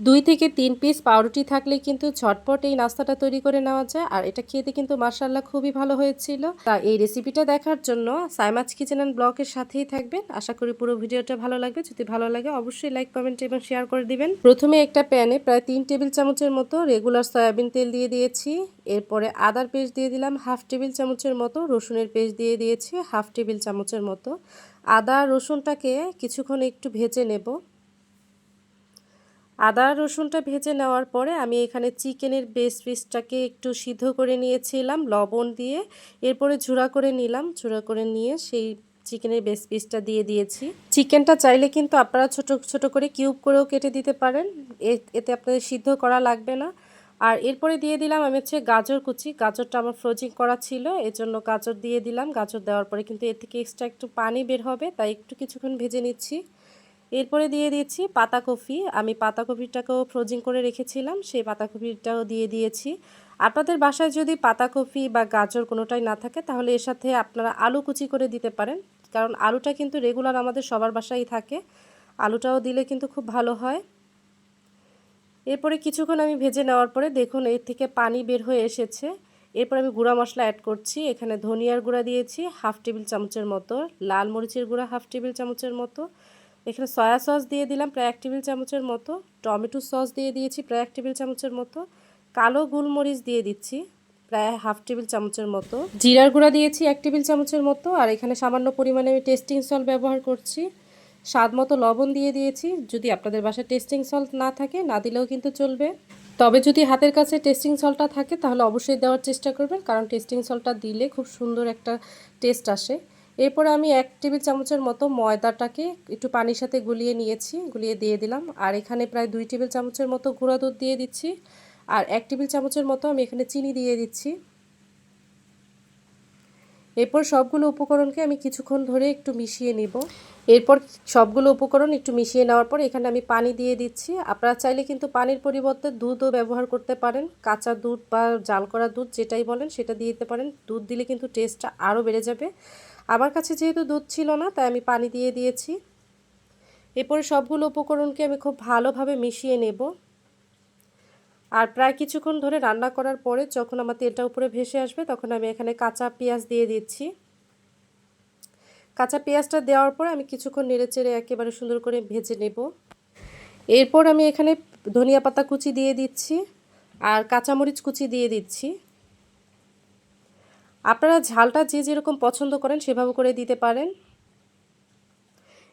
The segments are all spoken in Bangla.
দুই থেকে তিন পিস পাউরুটি থাকলে কিন্তু ঝটপট এই নাস্তাটা তৈরি করে নেওয়া যায়। আর এটা খেতে কিন্তু মার্শাল্লাহ খুবই ভালো হয়েছিল। তা এই রেসিপিটা দেখার জন্য সাইমাজ কিচেন অ্যান্ড ব্লগের সাথেই থাকবেন। আশা করি পুরো ভিডিওটা ভালো লাগবে। যদি ভালো লাগে অবশ্যই লাইক, কমেন্ট এবং শেয়ার করে দিবেন। প্রথমে একটা প্যানে প্রায় তিন টেবিল চামচের মতো রেগুলার সয়াবিন তেল দিয়ে দিয়েছি। এরপরে আদার পেস্ট দিয়ে দিলাম হাফ টেবিল চামচের মতো রসুনের পেস্ট দিয়ে দিয়েছি হাফ টেবিল চামচের মতো। আদা রসুনটাকে কিছুক্ষণ একটু ভেজে নেব। আদা, রসুনটা ভেজে নেওয়ার পরে আমি এখানে চিকেনের বেস পিসটাকে একটু সিদ্ধ করে নিয়েছিলাম, লবণ দিয়ে। এরপরে ঝুড়া করে নিলাম, ঝুড়া করে নিয়ে সেই চিকেনের বেস পিসটা দিয়ে দিয়েছি। চিকেনটা চাইলে কিন্তু আপনারা ছোট ছোট করে কিউব করেও কেটে দিতে পারেন। এতে আপনাদের সিদ্ধ করা লাগবে না। আর এরপরে দিয়ে দিলাম আমি হচ্ছে গাজর কুচি। গাজরটা আমার ফ্রোজিং করা ছিল এর জন্য গাজর দিয়ে দিলাম। গাজর দেওয়ার পরে কিন্তু এর থেকে এক্সট্রা একটু পানি বের হবে, তাই একটু কিছুক্ষণ ভেজে নিচ্ছি। এরপরে দিয়ে দিয়েছি পাতাকপি। আমি পাতাকপিটাকেও ফ্রোজিং করে রেখেছিলাম, সেই পাতাকপিটাও দিয়ে দিয়েছি। আপনাদের বাসায় যদি পাতাকপি বা গাজর কোনোটাই না থাকে, তাহলে এর সাথে আপনারা আলু কুচি করে দিতে পারেন। কারণ আলুটা কিন্তু রেগুলার আমাদের সবার বাসায় থাকে। আলুটাও দিলে কিন্তু খুব ভালো হয়। এরপরে কিছুক্ষণ আমি ভেজে নেওয়ার পরে দেখুন, এর থেকে পানি বের হয়ে এসেছে। এরপর আমি গুঁড়া মশলা অ্যাড করছি। এখানে ধনিয়ার গুঁড়া দিয়েছি হাফ টেবিল চামচের মতো, লাল মরিচের গুঁড়া হাফ টেবিল চামচের মতো। এখানে সয়া সস দিয়ে দিলাম প্রায় এক টেবিল চামচের মতো, টমেটো সস দিয়ে দিয়েছি প্রায় এক টেবিল চামচের মতো, কালো গোলমরিচ দিয়ে দিচ্ছি প্রায় হাফ টেবিল চামচের মতো, জিরার গুঁড়া দিয়েছি এক টেবিল চামচের মতো, আর এখানে সামান্য পরিমাণে আমি টেস্টিং সল্ট ব্যবহার করছি। স্বাদ মতো লবণ দিয়ে দিয়েছি, যদি আপনাদের বাসায় টেস্টিং সল্ট না থাকে, না দিলেও কিন্তু চলবে। তবে যদি হাতের কাছে টেস্টিং সল্টটা থাকে, তাহলে অবশ্যই দেওয়ার চেষ্টা করবেন, কারণ টেস্টিং সল্টটা দিলে খুব সুন্দর একটা টেস্ট আসে। এরপরে আমি এক টেবিল চামচের মতো ময়দাটাকে একটু পানির সাথে গুলিয়ে নিয়েছি, গুলিয়ে দিয়ে দিলাম। আর এখানে প্রায় দুই টেবিল চামচের মতো গুঁড়া দুধ দিয়ে দিচ্ছি। আর এক টেবিল চামচের মতো আমি এখানে চিনি দিয়ে দিচ্ছি। এরপর সবগুলো উপকরণকে আমি কিছুক্ষণ ধরে একটু মিশিয়ে নিব। এরপর সবগুলো উপকরণ একটু মিশিয়ে নেওয়ার পর এখানে আমি পানি দিয়ে দিচ্ছি। আপনারা চাইলে কিন্তু পানির পরিবর্তে দুধও ব্যবহার করতে পারেন। কাঁচা দুধ বা জাল করা দুধ যেটাই বলেন সেটা দিয়ে দিতে পারেন। দুধ দিলে কিন্তু টেস্টটা আরও বেড়ে যাবে। আমার কাছে যেহেতু দুধ ছিল না, তাই আমি পানি দিয়ে দিয়েছি। এরপরে সবগুলো উপকরণকে আমি খুব ভালোভাবে মিশিয়ে নেব। আর প্রায় কিছুক্ষণ ধরে রান্না করার পরে যখন আমার তেলটা উপরে ভেসে আসবে, তখন আমি এখানে কাঁচা পেঁয়াজ দিয়ে দিচ্ছি। কাঁচা পেঁয়াজটা দেওয়ার পর আমি কিছুক্ষণ নেড়েচেড়ে একেবারে সুন্দর করে ভেজে নেব। এরপর আমি এখানে ধনিয়া পাতা কুচি দিয়ে দিচ্ছি আর কাঁচামরিচ কুচি দিয়ে দিচ্ছি। আপনারা ঝালটা যে যেরকম পছন্দ করেন সেভাবে করে দিতে পারেন।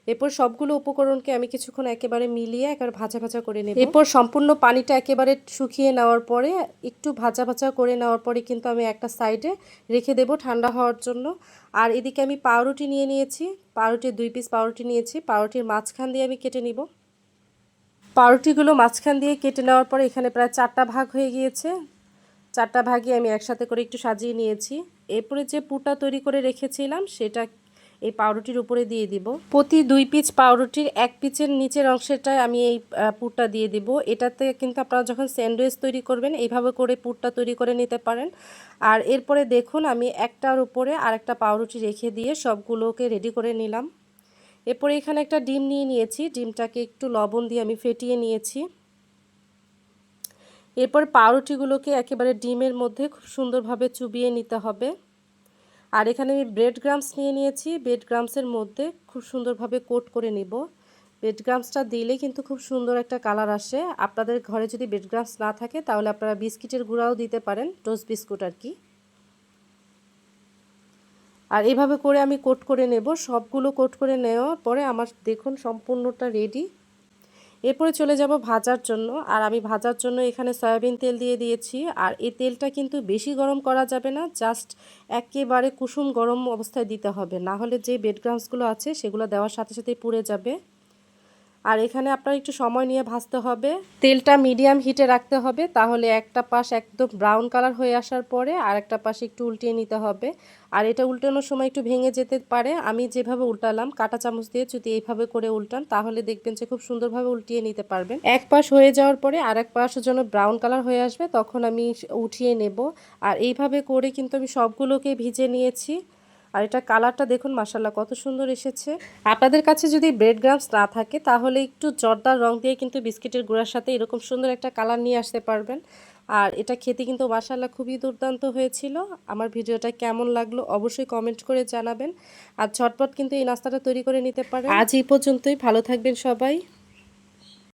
এরপর সবগুলো উপকরণকে আমি কিছুক্ষণ একেবারে মিলিয়ে একবার ভাজা ভাজা করে নেব। এরপর সম্পূর্ণ পানিটা একেবারে শুকিয়ে নেওয়ার পরে, একটু ভাজা ভাজা করে নেওয়ার পরে কিন্তু আমি একটা সাইডে রেখে দেব ঠান্ডা হওয়ার জন্য। আর এদিকে আমি পাউরুটি নিয়ে নিয়েছি। পাউরুটির দুই পিস পাউরুটি নিয়েছি। পাউরুটির মাঝখান দিয়ে আমি কেটে নিব। পাউরুটিগুলো মাঝখান দিয়ে কেটে নেওয়ার পরে এখানে প্রায় চারটা ভাগ হয়ে গিয়েছে। চারটা ভাগই আমি একসাথে করে একটু সাজিয়ে নিয়েছি। এরপরে যে পুরটা তৈরি করে রেখেছিলাম, সেটা এই পাউরুটির উপরে দিয়ে দিব। প্রতি দুই পিচ পাউরুটির এক পিচের নিচের অংশটায় আমি এই পুরটা দিয়ে দিব। এটাতে কিন্তু আপনারা যখন স্যান্ডউইচ তৈরি করবেন এইভাবে করে পুরটা তৈরি করে নিতে পারেন। আর এরপরে দেখুন, আমি একটার উপরে আরেকটা পাউরুটি রেখে দিয়ে সবগুলোকে রেডি করে নিলাম। এরপরে এখানে একটা ডিম নিয়ে নিয়েছি। ডিমটাকে একটু লবণ দিয়ে আমি ফেটিয়ে নিয়েছি। এরপর পাউরুটিগুলোকে একেবারে ডিমের মধ্যে খুব সুন্দরভাবে চুবিয়ে নিতে হবে। আর এখানে আমি ব্রেড গ্রামস নিয়ে নিয়েছি। ব্রেড গ্রামসের মধ্যে খুব সুন্দরভাবে কোট করে নিব। ব্রেড গ্রামসটা দিলে কিন্তু খুব সুন্দর একটা কালার আসে। আপনাদের ঘরে যদি ব্রেড গ্রামস না থাকে, তাহলে আপনারা বিস্কিটের গুঁড়াও দিতে পারেন টোস্ট বিস্কুট আর কি। আর এভাবে করে আমি কোট করে নেব। সবগুলো কোট করে নেওয়ার পরে আমার দেখুন সম্পূর্ণটা রেডি এরপরে চলে যাব ভাজার জন্য। আর আমি ভাজার জন্য এখানে সয়াবিন তেল দিয়ে দিয়েছি। আর এই তেলটা কিন্তু বেশি গরম করা যাবে না, জাস্ট একেবারে কুসুম গরম অবস্থায় দিতে হবে। না হলে যে বেডগ্রামসগুলো আছে, সেগুলো দেওয়ার সাথে সাথে পুড়ে যাবে। আর এখানে আপনার একটু সময় নিয়ে ভাজতে হবে। তেলটা মিডিয়াম হিটে রাখতে হবে, তাহলে একটা পাশ একদম ব্রাউন কালার হয়ে আসার পরে আর একটা পাশে একটু উল্টিয়ে নিতে হবে। আর এটা উল্টানোর সময় একটু ভেঙে যেতে পারে। আমি যেভাবে উল্টালাম, কাটা চামচ দিয়ে যদি এইভাবে করে উল্টান, তাহলে দেখবেন যে খুব সুন্দরভাবে উল্টিয়ে নিতে পারবেন। এক পাশ হয়ে যাওয়ার পরে আর এক পাশের জন্য ব্রাউন কালার হয়ে আসবে, তখন আমি উঠিয়ে নেব। আর এইভাবে করে কিন্তু আমি সবগুলোকে ভিজে নিয়েছি। আর এটা কালারটা দেখুন মাসাল্লাহ কত সুন্দর এসেছে। আপনাদের কাছে যদি ব্রেড গ্রামস না থাকে, তাহলে একটু জর্দার রং দিয়ে কিন্তু বিস্কিটের গুঁড়ার সাথে এরকম সুন্দর একটা কালার নিয়ে আসতে পারবেন। আর এটা খেতে কিন্তু মাসাল্লাহ খুবই দুর্দান্ত হয়েছিল। আমার ভিডিওটা কেমন লাগল অবশ্যই কমেন্ট করে জানাবেন। আর ঝটপট কিন্তু এই নাস্তাটা তৈরি করে নিতে পারেন। আজ এই পর্যন্তই, ভালো থাকবেন সবাই।